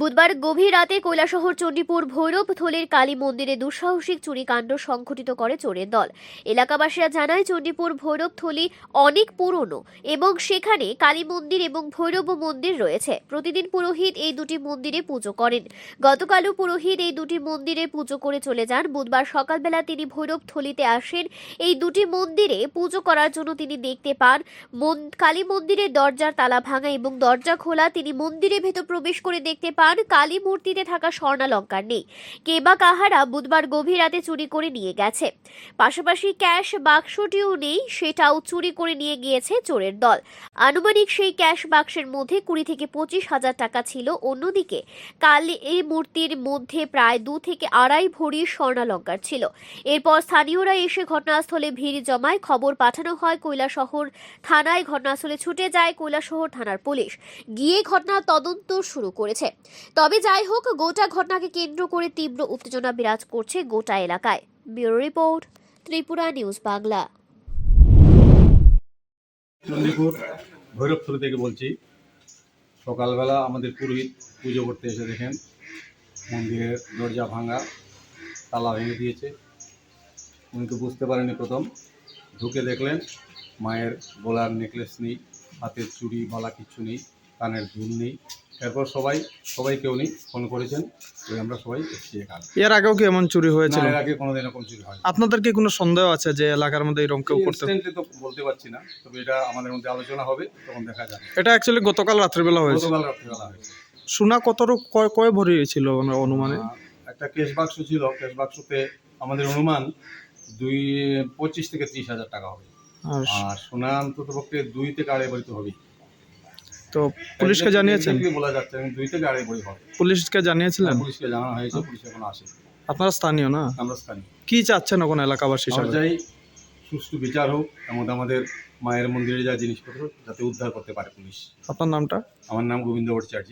বুধবার গভীর রাতে কৈলাসহর চণ্ডীপুর ভৈরবথলির কালী মন্দিরে দুঃসাহসিক চুরিকাণ্ড সংঘটিত করে চোরের দল। এলাকাবাসীরা জানায়, চণ্ডীপুর ভৈরবথলি অনেক পুরনো এবং সেখানে কালী মন্দির এবং ভৈরব মন্দির রয়েছে। প্রতিদিন পুরোহিত এই দুটি মন্দিরে পুজো করেন। গতকালও পুরোহিত এই দুটি মন্দিরে পুজো করে চলে যান। বুধবার সকালবেলা তিনি ভৈরবথলিতে আসেন। এই দুটি মন্দিরে পুজো করার জন্য তিনি দেখতে পান কালী মন্দিরের দরজার তালা ভাঙা এবং দরজা খোলা। তিনি মন্দিরের ভেতর প্রবেশ করে দেখতে পান কালী মূর্তিতে থাকা স্বর্ণালঙ্কার নেই। কে বা কাহারা বুধবার গভীর রাতে চুরি করে নিয়ে গেছে। পাশাপাশি ক্যাশ বাক্সটিও নেই, সেটাও চুরি করে নিয়ে গিয়েছে চোরের দল। আনুমানিক সেই ক্যাশ বাক্সের মধ্যে কুড়ি থেকে পঁচিশ হাজার টাকা ছিল। অন্যদিকে কালী এই মূর্তির মধ্যে প্রায় দু থেকে আড়াই ভরি স্বর্ণালঙ্কার ছিল। এরপর স্থানীয়রা এসে ঘটনাস্থলে ভিড় জমায়। খবর পাঠানো হয় কৈলাসহর থানায়। ঘটনাস্থলে ছুটে যায় কৈলাসহর থানার পুলিশ। গিয়ে ঘটনার তদন্ত শুরু করেছে। তবে যাই হোক, গোটা ঘটনাকে কেন্দ্র করে তীব্র উত্তেজনা বিরাজ করছে গোটা এলাকায়। Bureau report, Tripura news Bangla. Chandipur Bhairabthali থেকে বলছি, সকালবেলা আমাদের পুরোহিত পুজো করতে এসে দেখেন, মন্দিরের দরজা ভাঙা, তালা ভেঙে দিয়েছে। উনি তো বুঝতে পারেনি প্রথম। ঢুকে দেখলেন, মায়ের গলার নেকলেস নেই, হাতের চুড়ি বালা কিচ্ছু নেই। কানের দুল নেই। এরপর সবাই সবাইকে উনি ফোন করেছেন আমরা সবাই এর আগেও কি এমন চুরি হয়েছিল? এর আগে কোনোদিন এরকম চুরি হয় আপনাদের কি কোনো সন্দেহ আছে যে এলাকার মধ্যে এরকম কেউ করতে তো বলতে পারছি না তবে এটা আমাদের মধ্যে আলোচনা হবে তখন দেখা যাবে। এটা অ্যাকচুয়ালি গতকাল রাত্রিবেলা হয়েছে। গতকাল রাত্রিবেলা হয়েছে। সোনা কতটুকু কয় কয় ভরি ছিল মানে অনুমানে? একটা কেশ বাক্স ছিল কেশ বাক্সতে আমাদের অনুমান দুই পঁচিশ থেকে ত্রিশ হাজার টাকা হবে। আর আর সোনা অন্তত পক্ষে দুই থেকে আড়াই ভরি তো হবেই। তো পুলিশকে জানিয়েছেন? বলা যাচ্ছে দুই থেকে আড়াই ভরি হবে পুলিশকে জানিয়েছিলেন? পুলিশকে জানানো হয়েছে পুলিশ এখন আসে। আপনারা স্থানীয় না? আমরা স্থানীয়। কি চাচ্ছেন এখন এলাকাবাসী যাই সুষ্ঠু বিচার হোক এমন আমাদের মায়ের মন্দিরে যা জিনিসপত্র যাতে উদ্ধার করতে পারে পুলিশ। আপনার নামটা? আমার নাম গোবিন্দ ভট্টাচার্য।